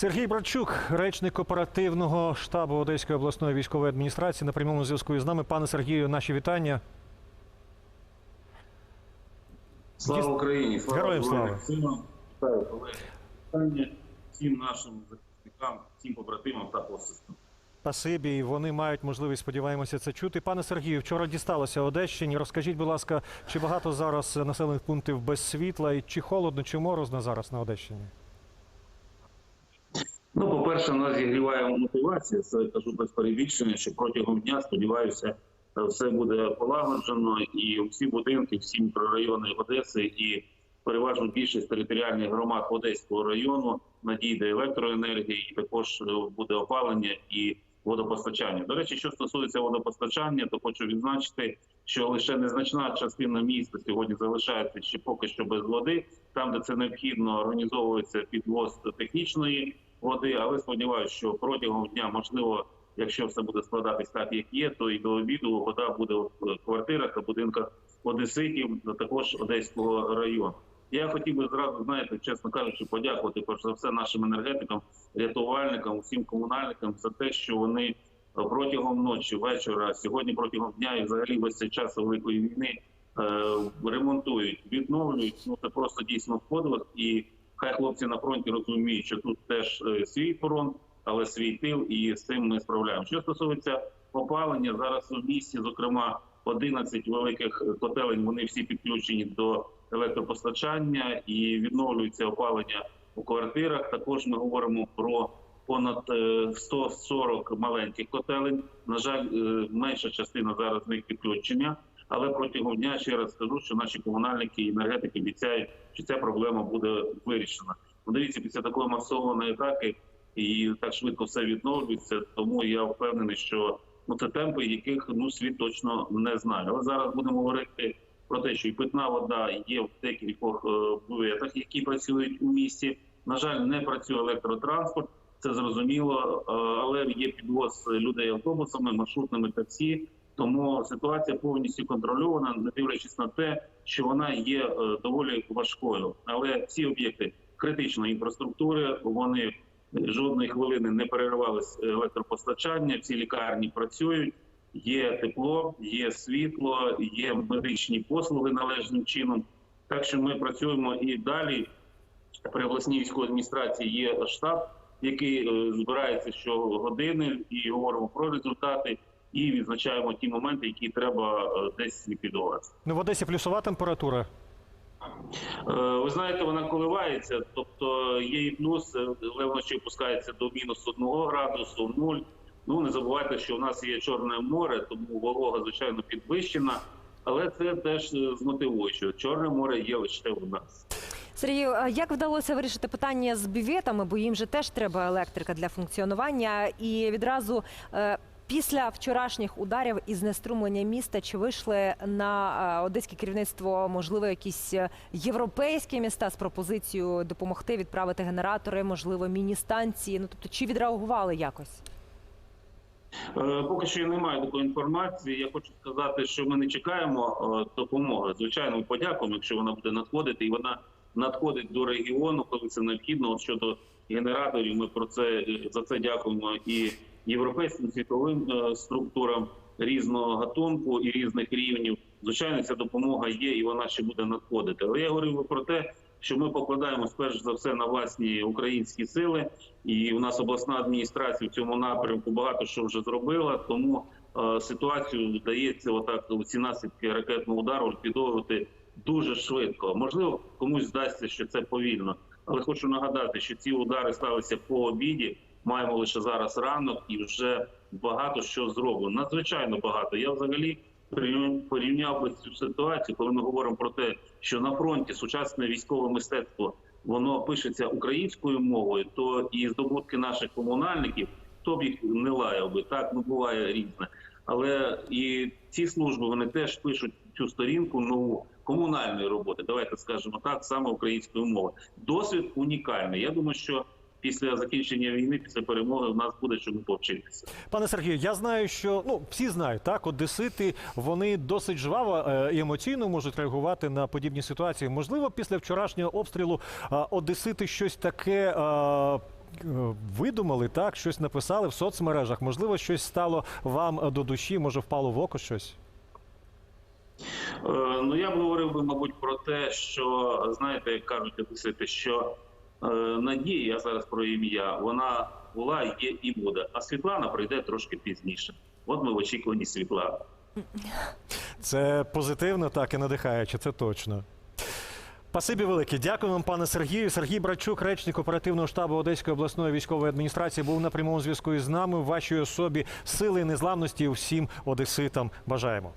Сергій Братчук, речник оперативного штабу Одеської обласної військової адміністрації, на прямому зв'язку із нами. Пане Сергію, наші вітання. Слава Україні! Слава Героям слава! Вітання всім нашим захисникам, всім побратимам та посестрам. Спасибі, і вони мають можливість, сподіваємося, це чути. Пане Сергію, вчора дісталося Одещині. Розкажіть, будь ласка, чи багато зараз населених пунктів без світла, і чи холодно, чи морозно зараз на Одещині? Ну, по-перше, нас зігріває мотивація, це кажу без перебільшення, що протягом дня, сподіваюся, все буде полагоджено, і всі будинки, всі мікрорайони Одеси і переважно більшість територіальних громад Одеського району надійде електроенергія, і також е, буде опалення і водопостачання. До речі, що стосується водопостачання, то хочу відзначити, що лише незначна частина міста сьогодні залишається ще поки що без води. Там, де це необхідно, організовується підвоз технічної води. Але сподіваюся, що протягом дня, можливо, якщо все буде складатись так, як є, то і до обіду вода буде в квартирах та будинках одеситів, також одеського району. Я хотів би зразу, знаєте, чесно кажучи, подякувати перш за все нашим енергетикам, рятувальникам, усім комунальникам за те, що вони протягом ночі, вечора, сьогодні протягом дня і взагалі весь цей час великої війни е, ремонтують, відновлюють. Ну це просто дійсно подвиг. І хай хлопці на фронті розуміють, що тут теж е, свій фронт, але свій тил, і з цим ми справляємо. Що стосується опалення, зараз у місті, зокрема, 11 великих котелень, вони всі підключені до електропостачання і відновлюється опалення у квартирах. Також ми говоримо про понад е, 140 маленьких котелень. На жаль, е, менша частина зараз з них підключення. Але протягом дня ще раз скажу, що наші комунальники і енергетики обіцяють, що ця проблема буде вирішена. Ну, Дивіться, після такої масованої атаки і так швидко все відновлюється. Тому я впевнений, що ну це темпи, яких ну світ точно не знає. Але зараз будемо говорити про те, що і питна вода є в декількох е, бюветах, які працюють у місті. На жаль, не працює електротранспорт. Це зрозуміло, е, але є підвоз людей автобусами, маршрутними таксі. Тому ситуація повністю контрольована, не дивлячись на те, що вона є е, доволі важкою. Але ці об'єкти критичної інфраструктури вони жодної хвилини не переривалися електропостачання. Всі лікарні працюють. Є тепло, є світло, є медичні послуги належним чином. Так що ми працюємо і далі. При обласній військовій адміністрації є штаб, який е, збирається щогодини, і говоримо про результати, і відзначаємо ті моменти, які треба е, десь ліквідувати. Ну, в Одесі плюсова температура. Е, Ви знаєте, вона коливається, тобто є і плюс, е, але вночі опускається до мінус одного градусу, нуль. Ну не забувайте, що в нас є Чорне море, тому волога звичайно підвищена, але це теж змотивує, що Чорне море є лише у нас. Сергію, а як вдалося вирішити питання з бюветами, бо їм же теж треба електрика для функціонування, і відразу. Після вчорашніх ударів і знеструмлення міста чи вийшли на е, одеське керівництво, можливо, якісь е, європейські міста з пропозицією допомогти відправити генератори, можливо, міні-станції? Ну тобто, чи відреагували якось? Е, Поки що я не маю такої інформації. Я хочу сказати, що ми не чекаємо допомоги. Звичайно, ми подякуємо, якщо вона буде надходити, і вона надходить до регіону, коли це необхідно. От щодо генераторів, ми про це за це дякуємо і європейським світовим е, структурам різного гатунку і різних рівнів. Звичайно, ця допомога є, і вона ще буде надходити. Але я говорив про те, що ми покладаємось перш за все на власні українські сили, і у нас обласна адміністрація в цьому напрямку багато що вже зробила. Тому е, ситуацію вдається отак ці наслідки ракетного удару ліквідовувати дуже швидко. Можливо, комусь здасться, що це повільно, але хочу нагадати, що ці удари сталися по обіді. Маємо лише зараз ранок, і вже багато що зроблено. Надзвичайно багато. Я взагалі порівняв- би цю ситуацію, коли ми говоримо про те, що на фронті сучасне військове мистецтво воно пишеться українською мовою, то і здобутки наших комунальників, хто б їх не лаяв би, так ну буває різне. Але і ці служби вони теж пишуть цю сторінку нову комунальної роботи. Давайте скажемо так, саме українською мовою. Досвід унікальний. Я думаю, що після закінчення війни, після перемоги, у нас буде чому повчитися. Пане Сергію, я знаю, що ну всі знають, так, одесити вони досить жваво е, і емоційно можуть реагувати на подібні ситуації. Можливо, після вчорашнього обстрілу одесити щось таке. е, видумали так, щось написали в соцмережах. Можливо, щось стало вам до душі, може впало в око щось. Е, Ну я б говорив би, мабуть, про те, що знаєте, як кажуть одесити, що надія, я зараз про ім'я, вона була, є і буде. А Світлана прийде трошки пізніше. От ми в очікуванні Світлани. Це позитивно, так і надихаюче, це точно. Пасибі велике. Дякую вам, пане Сергію. Сергій Брачук, речник оперативного штабу Одеської обласної військової адміністрації, був на прямому зв'язку із нами. Вашій особі сили і незламності всім одеситам бажаємо.